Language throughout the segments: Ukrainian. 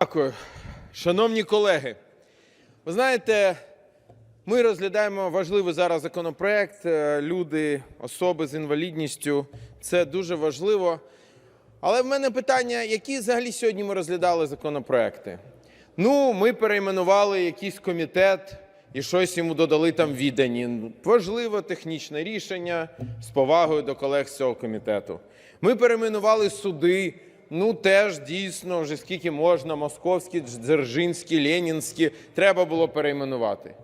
Дякую. Шановні колеги, ви знаєте, ми розглядаємо важливий зараз законопроект. Е, Люди, особи з інвалідністю це дуже важливо. Але в мене питання: які взагалі сьогодні ми розглядали законопроекти? Ну, ми перейменували якийсь комітет і щось йому додали там віддані. Важливе технічне рішення з повагою до колег з цього комітету. Ми перейменували суди. Ну, теж дійсно, вже скільки можна, московські, дзержинські, ленінські, треба було перейменувати.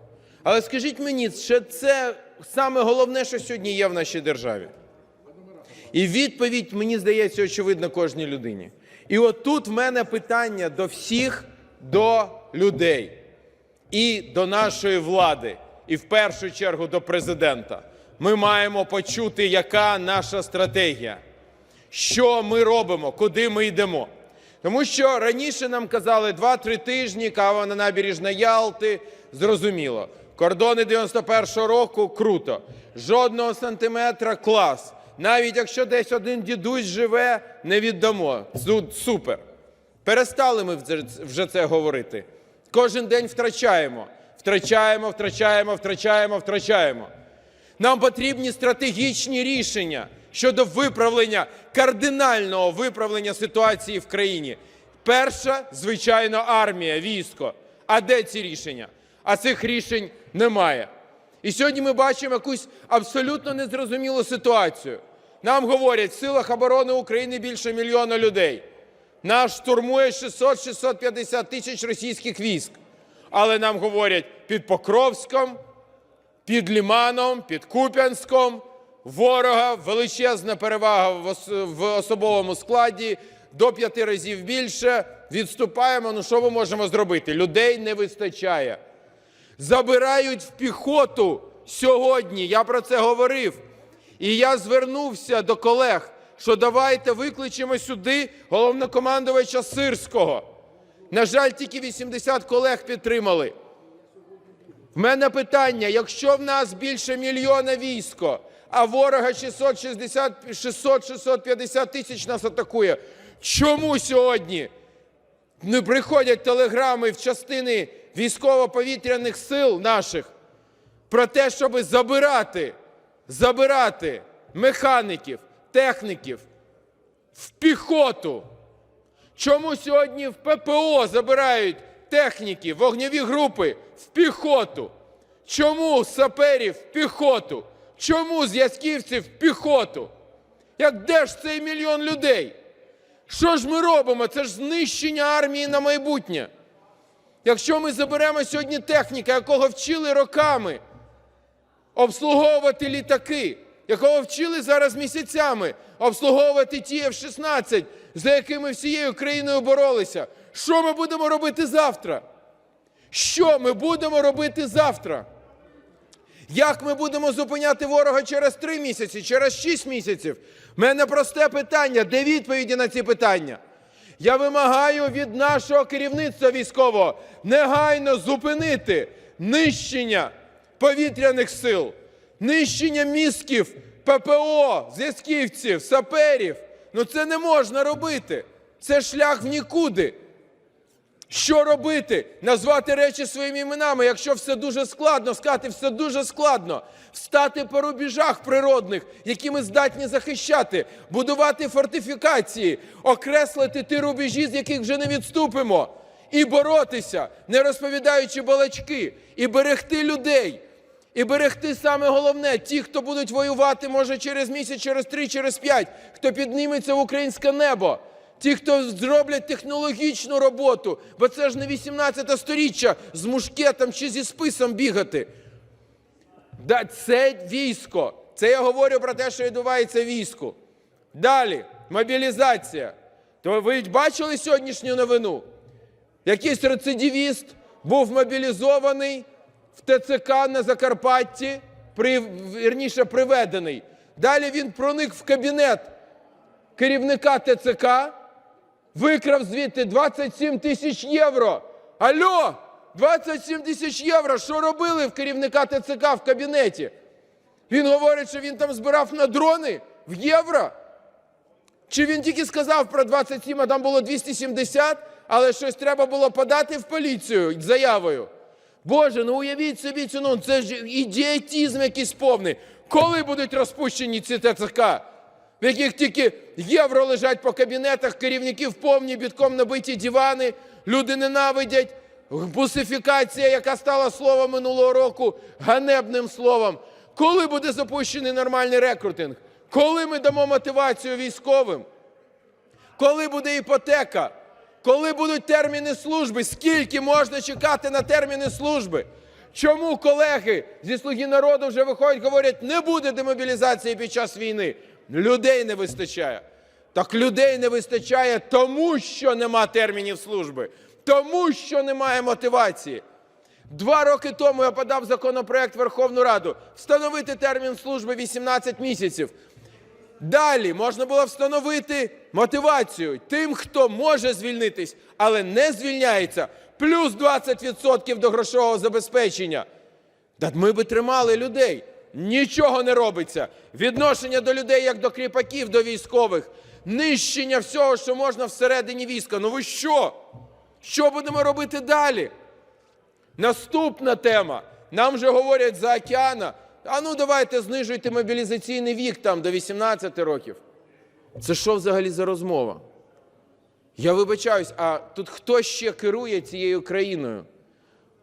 Але скажіть мені, чи це саме головне, що сьогодні є в нашій державі? І відповідь, мені здається, очевидна кожній людині. І от тут в мене питання до всіх, до людей і до нашої влади, і в першу чергу до президента. Ми маємо почути, яка наша стратегія, що ми робимо, куди ми йдемо. Тому що раніше нам казали 2-3 тижні, кава на набережна Ялти, зрозуміло. Кордони 91-го року круто. Жодного сантиметра клас. Навіть якщо десь один дідусь живе, не віддамо. Супер. Перестали ми вже це говорити. Кожен день втрачаємо. Втрачаємо, втрачаємо, втрачаємо, втрачаємо. Нам потрібні стратегічні рішення щодо виправлення, кардинального виправлення ситуації в країні. Перша, звичайно, армія, військо. А де ці рішення? А цих рішень немає. І сьогодні ми бачимо якусь абсолютно незрозумілу ситуацію. Нам говорять, в силах оборони України більше мільйона людей. Нас штурмує 600-650 тисяч російських військ. Але нам говорять, під Покровськом, під Ліманом, під Куп'янськом, ворога величезна перевага в особовому складі, до п'яти разів більше. Відступаємо. Ну що ми можемо зробити? Людей не вистачає. Забирають в піхоту сьогодні. Я про це говорив. І я звернувся до колег, що давайте викличемо сюди головнокомандувача Сирського. На жаль, тільки 80 колег підтримали. В мене питання: якщо в нас більше мільйона військо, а ворога 600-650 тисяч нас атакує, чому сьогодні не приходять телеграми в частини військово-повітряних сил наших про те, щоб забирати, забирати механіків, техніків в піхоту? Чому сьогодні в ППО забирають техніки, вогневі групи в піхоту? Чому саперів в піхоту? Чому зв'язківців в піхоту? Як де ж цей мільйон людей? Що ж ми робимо? Це ж знищення армії на майбутнє. Якщо ми заберемо сьогодні техніка, якого вчили роками обслуговувати літаки, якого вчили зараз місяцями обслуговувати ті F-16, за якими всією країною боролися. Що ми будемо робити завтра? Що ми будемо робити завтра? Як ми будемо зупиняти ворога через три місяці, через шість місяців? У мене просте питання. Де відповіді на ці питання? Я вимагаю від нашого керівництва військового негайно зупинити нищення повітряних сил, нищення мізків, ППО, зв'язківців, саперів. Ну це не можна робити. Це шлях в нікуди. Що робити? Назвати речі своїми іменами, якщо все дуже складно, сказати все дуже складно, встати по рубежах природних, які ми здатні захищати, будувати фортифікації, окреслити ті рубежі, з яких вже не відступимо, і боротися, не розповідаючи балачки, і берегти людей. І берегти саме головне, ті, хто будуть воювати, може через місяць, через три, через п'ять, хто підніметься в українське небо. Ті, хто зроблять технологічну роботу, бо це ж не 18 сторіччя з мушкетом чи зі списом бігати. Да, це військо. Це я говорю про те, що відбувається в війську. Далі, мобілізація. То ви бачили сьогоднішню новину? Якийсь рецидивіст був мобілізований в ТЦК на Закарпатті, при, вірніше приведений. Далі він проник в кабінет керівника ТЦК, викрав звідти 27 тисяч євро. Алло, 27 тисяч євро. Що робили в керівника ТЦК в кабінеті? Він говорить, що він там збирав на дрони в євро. Чи він тільки сказав про 27, а там було 270, але щось треба було подати в поліцію заявою. Боже, ну уявіть собі цю, ну це ж ідіотизм якийсь повний. Коли будуть розпущені ці ТЦК, в яких тільки євро лежать по кабінетах, керівників повні бітком набиті дивани, люди ненавидять, бусифікація, яка стала словом минулого року, ганебним словом. Коли буде запущений нормальний рекрутинг? Коли ми дамо мотивацію військовим? Коли буде іпотека? Коли будуть терміни служби? Скільки можна чекати на терміни служби? Чому колеги зі «Слуги народу» вже виходять, говорять, не буде демобілізації під час війни? Людей не вистачає. Так людей не вистачає тому, що нема термінів служби, тому, що немає мотивації. Два роки тому я подав законопроект Верховну Раду встановити термін служби 18 місяців. Далі можна було встановити мотивацію тим, хто може звільнитись, але не звільняється, плюс 20% до грошового забезпечення. Та ми би тримали людей. Нічого не робиться. Відношення до людей як до кріпаків, до військових, нищення всього, що можна всередині війська. Ну ви що? Що будемо робити далі? Наступна тема. Нам вже говорять за океана. А ну давайте знижуйте мобілізаційний вік там до 18 років. Це що взагалі за розмова? Я вибачаюсь, а тут хто ще керує цією країною?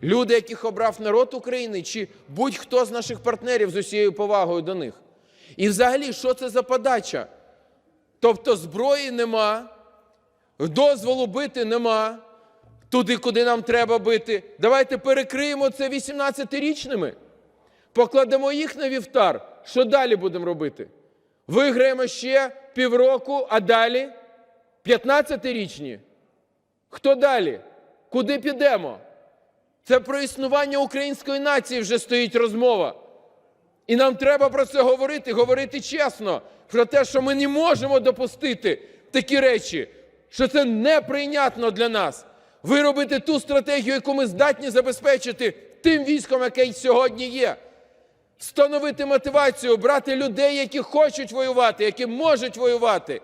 Люди, яких обрав народ України, чи будь-хто з наших партнерів з усією повагою до них? І взагалі, що це за подача? Тобто зброї нема, дозволу бити нема, туди, куди нам треба бити. Давайте перекриємо це 18-річними, покладемо їх на вівтар. Що далі будемо робити? Виграємо ще півроку, а далі 15-річні. Хто далі? Куди підемо? Це про існування української нації вже стоїть розмова. І нам треба про це говорити, говорити чесно, про те, що ми не можемо допустити такі речі, що це неприйнятно для нас. Виробити ту стратегію, яку ми здатні забезпечити тим військом, яке сьогодні є. Встановити мотивацію, брати людей, які хочуть воювати, які можуть воювати.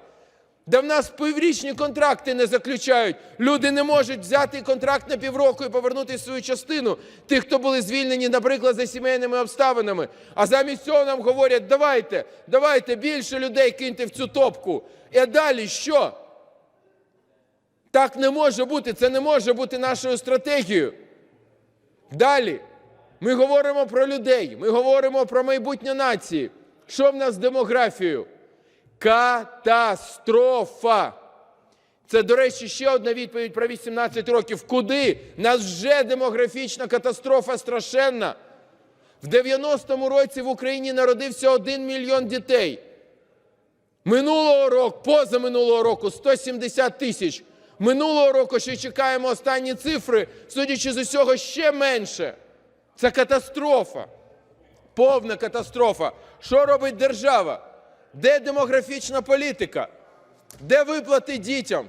Де в нас піврічні контракти не заключають. Люди не можуть взяти контракт на півроку і повернути свою частину тих, хто були звільнені, наприклад, за сімейними обставинами. А замість цього нам говорять, давайте, давайте більше людей киньте в цю топку. І далі що? Так не може бути, це не може бути нашою стратегією. Далі. Ми говоримо про людей, ми говоримо про майбутнє нації. Що в нас з демографією? Катастрофа. Це, до речі, ще одна відповідь про 18 років. Куди? Нас вже демографічна катастрофа страшенна. В 90-му році в Україні народився 1 мільйон дітей. Минулого року, позаминулого року 170 тисяч. Минулого року ще чекаємо останні цифри, судячи з усього, ще менше. Це катастрофа. Повна катастрофа. Що робить держава? Де демографічна політика? Де виплати дітям?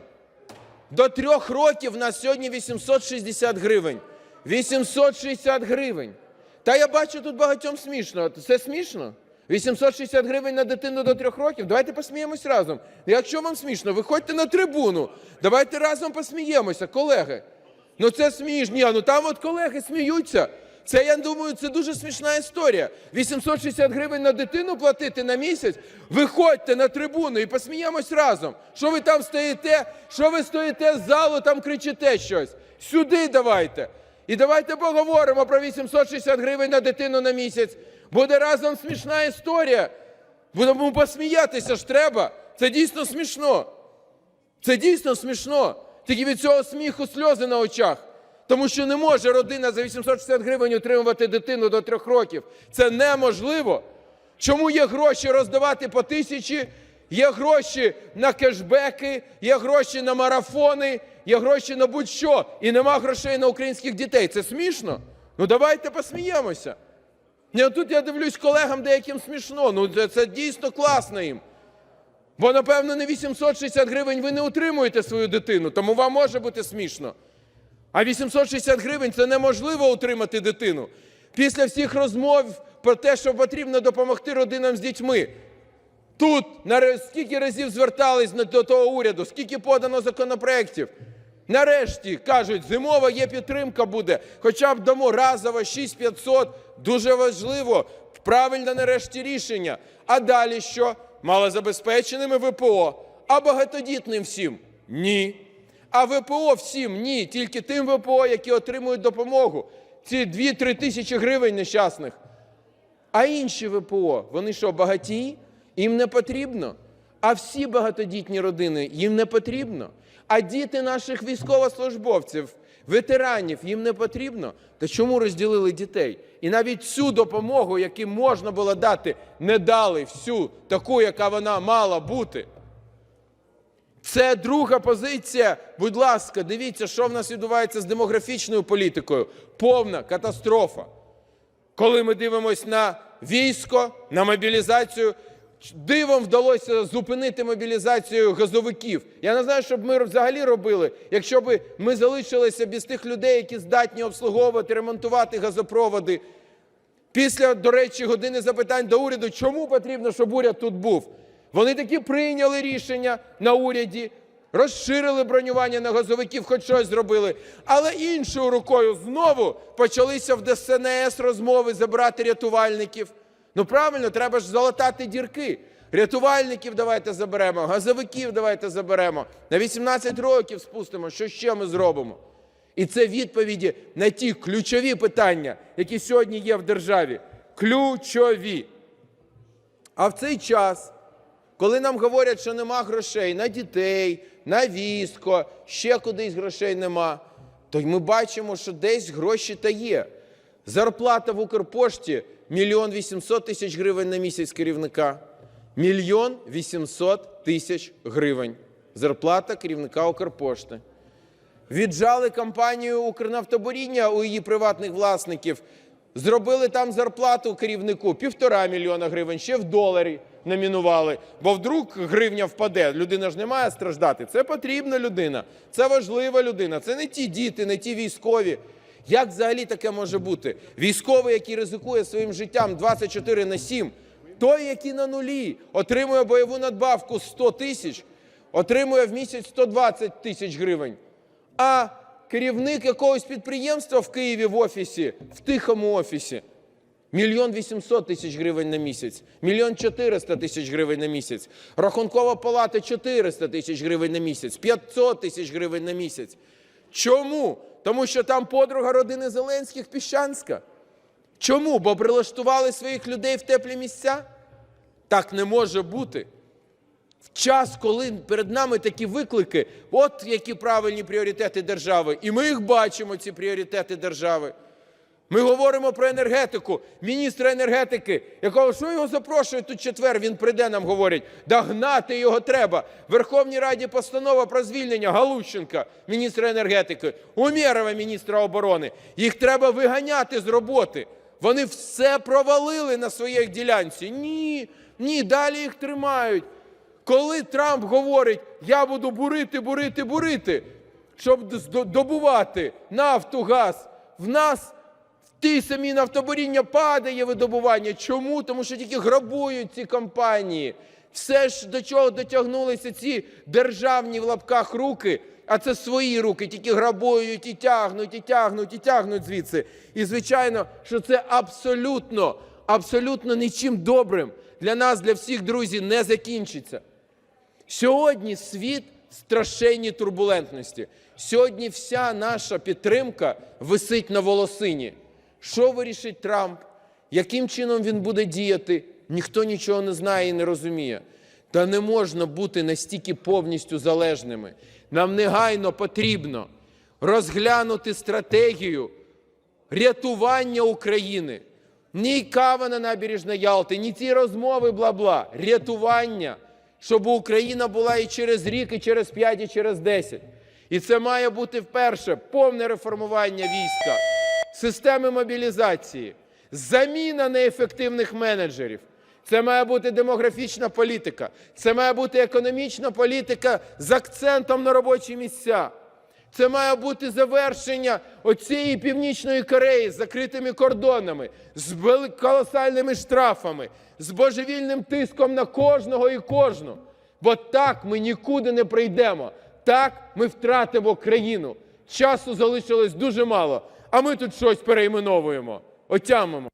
До трьох років в нас сьогодні 860 гривень. 860 гривень. Та я бачу тут багатьом смішно. Це смішно? 860 гривень на дитину до трьох років. Давайте посміємось разом. Якщо вам смішно, виходьте на трибуну. Давайте разом посміємося, колеги. Ну це смішно. Ні, ну там от колеги сміються. Це, я думаю, це дуже смішна історія. 860 гривень на дитину платити на місяць. Виходьте на трибуну і посміємось разом. Що ви там стоїте? Що ви стоїте з залу, там кричите щось? Сюди давайте. І давайте поговоримо про 860 гривень на дитину на місяць. Буде разом смішна історія. Будемо посміятися ж треба. Це дійсно смішно. Це дійсно смішно. Тільки від цього сміху сльози на очах. Тому що не може родина за 860 гривень утримувати дитину до трьох років. Це неможливо. Чому є гроші роздавати по тисячі, є гроші на кешбеки, є гроші на марафони, є гроші на будь-що, і нема грошей на українських дітей. Це смішно? Ну давайте посміємося. Ні, тут я дивлюсь колегам деяким смішно. Ну це, це дійсно класно їм. Бо, напевно, не 860 гривень ви не утримуєте свою дитину, тому вам може бути смішно. А 860 гривень це неможливо утримати дитину. Після всіх розмов про те, що потрібно допомогти родинам з дітьми. Тут скільки разів звертались до того уряду, скільки подано законопроєктів. Нарешті кажуть, зимова є підтримка буде, хоча б дамо разово 6500, дуже важливо, правильне нарешті рішення. А далі що? Малозабезпеченими ВПО, а багатодітним всім? Ні. А ВПО всім ні, тільки тим ВПО, які отримують допомогу. Ці 2-3 тисячі гривень нещасних. А інші ВПО, вони що, багаті? Їм не потрібно. А всі багатодітні родини їм не потрібно. А діти наших військовослужбовців, ветеранів їм не потрібно. То чому розділили дітей? І навіть цю допомогу, яку можна було дати, не дали всю таку, яка вона мала бути. Це друга позиція. Будь ласка, дивіться, що в нас відбувається з демографічною політикою. Повна катастрофа. Коли ми дивимося на військо, на мобілізацію, дивом вдалося зупинити мобілізацію газовиків. Я не знаю, що б ми взагалі робили, якщо б ми залишилися без тих людей, які здатні обслуговувати, ремонтувати газопроводи. Після, до речі, години запитань до уряду, чому потрібно, щоб уряд тут був? Вони таки прийняли рішення на уряді, розширили бронювання на газовиків, хоч щось зробили. Але іншою рукою знову почалися в ДСНС розмови забрати рятувальників. Ну правильно, треба ж залатати дірки. Рятувальників давайте заберемо, газовиків давайте заберемо. На 18 років спустимо, що ще ми зробимо? І це відповіді на ті ключові питання, які сьогодні є в державі. Ключові. А в цей час, коли нам говорять, що нема грошей на дітей, на військо, ще кудись грошей нема, то ми бачимо, що десь гроші та є. Зарплата в Укрпошті мільйон вісімсот тисяч гривень на місяць керівника. Мільйон вісімсот тисяч гривень. Зарплата керівника Укрпошти. Віджали компанію Укрнафтобуріння у її приватних власників, зробили там зарплату керівнику півтора мільйона гривень, ще в доларі номінували. Бо вдруг гривня впаде. Людина ж не має страждати. Це потрібна людина, це важлива людина. Це не ті діти, не ті військові. Як взагалі таке може бути? Військовий, який ризикує своїм життям 24 на 7, той, який на нулі, отримує бойову надбавку 100 тисяч, отримує в місяць 120 тисяч гривень. А керівник якогось підприємства в Києві в офісі, в тихому офісі, мільйон вісімсот тисяч гривень на місяць, мільйон чотириста тисяч гривень на місяць, рахункова палата 400 тисяч гривень на місяць, 500 тисяч гривень на місяць. Чому? Тому що там подруга родини Зеленських Піщанська. Чому? Бо прилаштували своїх людей в теплі місця? Так не може бути. В час, коли перед нами такі виклики, от які правильні пріоритети держави. І ми їх бачимо, ці пріоритети держави. Ми говоримо про енергетику. Міністра енергетики, якого що його запрошують тут четвер, він прийде, нам говорять, да гнати його треба. Верховній Раді постанова про звільнення Галущенка, міністра енергетики, Умєрова, міністра оборони. Їх треба виганяти з роботи. Вони все провалили на своїй ділянці. Ні, ні, далі їх тримають. Коли Трамп говорить, я буду бурити, бурити, бурити, щоб добувати нафту, газ, в нас самій нафтобуріння падає видобування. Чому? Тому що тільки грабують ці компанії. Все ж до чого дотягнулися ці державні в лапках руки, а це свої руки, тільки грабують і тягнуть, і тягнуть, і тягнуть звідси. І звичайно, що це абсолютно, абсолютно нічим добрим для нас, для всіх друзів, не закінчиться. Сьогодні світ в страшенній турбулентності. Сьогодні вся наша підтримка висить на волосині. Що вирішить Трамп? Яким чином він буде діяти? Ніхто нічого не знає і не розуміє. Та не можна бути настільки повністю залежними. Нам негайно потрібно розглянути стратегію рятування України. Ні кава на набережна Ялти, ні ці розмови, бла-бла. Рятування, щоб Україна була і через рік, і через п'ять, і через десять. І це має бути вперше повне реформування війська, системи мобілізації, заміна неефективних менеджерів. Це має бути демографічна політика, це має бути економічна політика з акцентом на робочі місця. Це має бути завершення оцієї північної Кореї з закритими кордонами, з колосальними штрафами, з божевільним тиском на кожного і кожну. Бо так ми нікуди не прийдемо. Так ми втратимо країну. Часу залишилось дуже мало, а ми тут щось перейменовуємо. Отямимо.